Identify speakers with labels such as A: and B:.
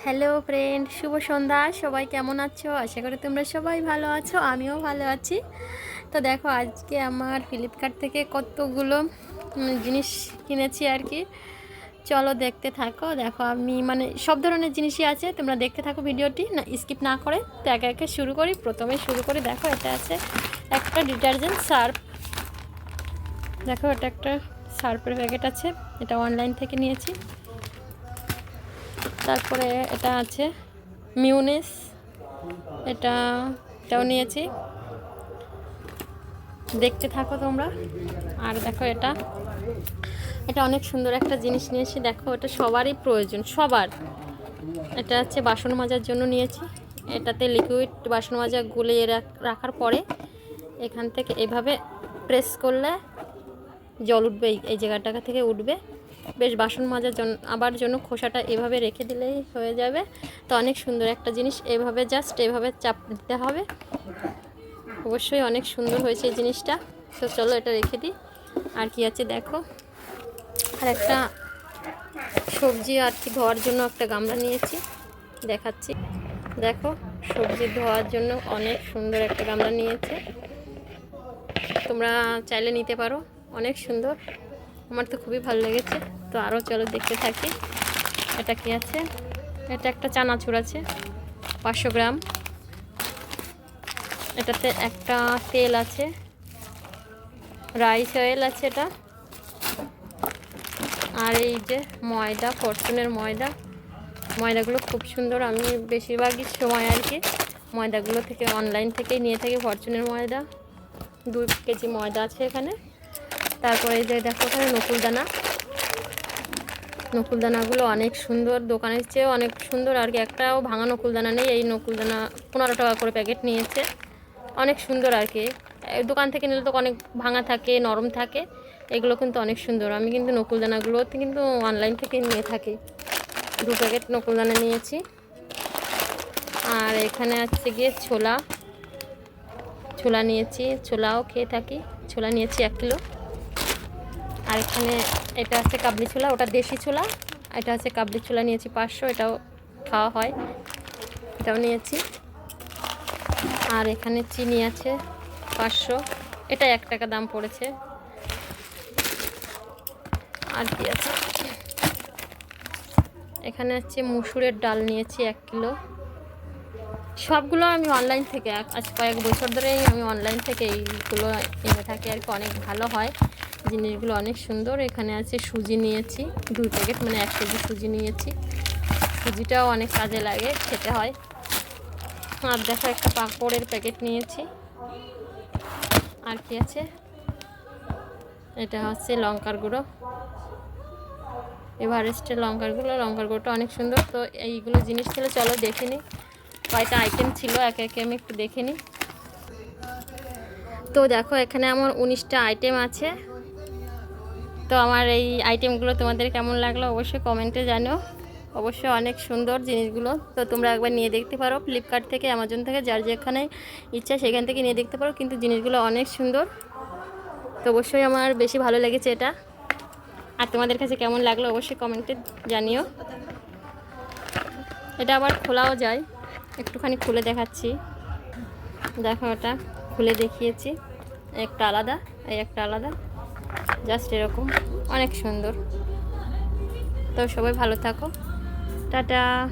A: Hello friend, শুভ সন্ধ্যা। সবাই কেমন আছো? আশা করি তোমরা সবাই ভালো আছো, আমিও ভালো আছি। তো দেখো, আজকে আমার ফ্লিপকার্ট থেকে কতগুলো জিনিস কিনেছি আর কি। চলো দেখতে থাকো। দেখো, আমি মানে সব ধরনের জিনিসই আছে, তোমরা দেখতে থাকো ভিডিওটি, না, স্কিপ না করে। তো একে একে শুরু করি, প্রথমে শুরু করি। দেখো, এটা আছে একটা ডিটারজেন্ট সার্ফ। দেখো, এটা একটা সার্ফের প্যাকেট আছে, এটা অনলাইন থেকে নিয়েছি। তারপরে এটা আছে মিউনেস। এটা এটাও নিয়েছি। দেখতে থাকো তোমরা। আর দেখো এটা। এটা অনেক সুন্দর একটা জিনিস নিয়েছি। দেখো, এটা সবারই প্রয়োজন, সবার। এটা হচ্ছে বাসন মাজার জন্য নিয়েছি। এটাতে লিকুইড বাসন মাজা গুলিয়ে রাখার পরে এখান থেকে এভাবে প্রেস করলে জল উঠবে এই- জায়গাটা থেকে উঠবে। বেশ বাসন মাজার জন্য আবার জন্য খোসাটা এভাবে রেখে দিলেই হয়ে যাবে। তো অনেক সুন্দর একটা জিনিস, এভাবে জাস্ট এভাবে চাপ দিতে হবে। অবশ্যই অনেক সুন্দর হয়েছে এই জিনিসটা। তো চলো এটা রেখে দিই। আর কি আছে দেখো। আর একটা সবজি আর কি ধোয়ার জন্য একটা গামলা নিয়েছি। দেখাচ্ছি। দেখো, সবজি ধোয়ার জন্য অনেক সুন্দর একটা গামলা নিয়েছে। তোমরা চাইলে নিতে পারো। অনেক সুন্দর। আমার তো খুবই ভালো লেগেছে। তো আরও চলো দেখতে থাকি। এটা কি আছে? এটা একটা চানাচুর আছে, পাঁচশো গ্রাম। এটাতে একটা তেল আছে, রাইস অয়েল আছে এটা। আর এই যে ময়দা, ফরচুনের ময়দা। ময়দাগুলো খুব সুন্দর, আমি বেশিরভাগই সময় আর কি ময়দাগুলো থেকে, অনলাইন থেকেই নিয়ে থাকি ফরচুনের ময়দা। দুই কেজি ময়দা আছে এখানে। তারপরে যে দেখো ওখানে নকুলদানা। নকুলদানাগুলো অনেক সুন্দর, দোকানের চেয়েও অনেক সুন্দর। আর কি একটাও ভাঙা নকুলদানা নেই, এই নকুলদানা পনেরো টাকা করে প্যাকেট নিয়েছে। অনেক সুন্দর আর কি। দোকান থেকে নিলে তো অনেক ভাঙা থাকে, নরম থাকে, এগুলো কিন্তু অনেক সুন্দর। আমি কিন্তু নকুলদানাগুলো কিন্তু অনলাইন থেকে নিয়ে থাকি। দু প্যাকেট নকুলদানা নিয়েছি। আর এখানে আছে গিয়ে ছোলা। ছোলা নিয়েছি, ছোলাও খেয়ে থাকি। ছোলা নিয়েছি এক কিলো। আর এখানে এটা আছে কাবলি ছোলা, ওটা দেশি ছোলা। এটা আছে কাবলি ছোলা নিয়েছি পাঁচশো, এটাও খাওয়া হয়। এটাও নিয়েছি। আর এখানে চিনি আছে পাঁচশো। এটা এক টাকা দাম পড়েছে। আর কি আছে? এখানে আছে মুসুরের ডাল নিয়েছি এক কিলো। সবগুলো আমি অনলাইন থেকে, আজ কয়েক বছর ধরেই আমি অনলাইন থেকে এইগুলো এনে থাকি আর কি, অনেক ভালো হয়। জিনিসগুলো অনেক সুন্দর। এখানে আছে সুজি নিয়েছি, দুই প্যাকেট মানে এক কেজি সুজি নিয়েছি। সুজিটাও অনেক কাজে লাগে, খেতে হয়। আর দেখো একটা পাঁপড়ের প্যাকেট নিয়েছি। আর কি আছে? এটা হচ্ছে লঙ্কার গুঁড়ো। এভারেস্টের লঙ্কার গুঁড়ো, লঙ্কার গুঁড়োটা অনেক সুন্দর। তো এইগুলো জিনিস ছিল, চলো দেখে নিই কয়টা আইটেম ছিল, একে একে আমি একটু দেখে নিই তো দেখো, এখানে আমার উনিশটা আইটেম আছে। তো আমার এই আইটেমগুলো তোমাদের কেমন লাগল অবশ্যই কমেন্টে জানো অবশ্যই অনেক সুন্দর জিনিসগুলো। তো তোমরা একবার নিয়ে দেখতে পারো। ফ্লিপকার্ট থেকে অ্যামাজন থেকে, যার যেখানে ইচ্ছা সেখান থেকে নিয়ে দেখতে পারো। কিন্তু জিনিসগুলো অনেক সুন্দর। তো অবশ্যই আমার বেশি ভালো লেগেছে এটা। আর তোমাদের কাছে কেমন লাগল অবশ্যই কমেন্টে জানিও। এটা আবার খোলাও যায়। একটুখানি খুলে দেখাচ্ছি। দেখো এটা খুলে দেখিয়েছি। একটা আলাদা, এই একটা আলাদা। জাস্ট এরকম। অনেক সুন্দর। তো সবাই ভালো থাকো। টাটা।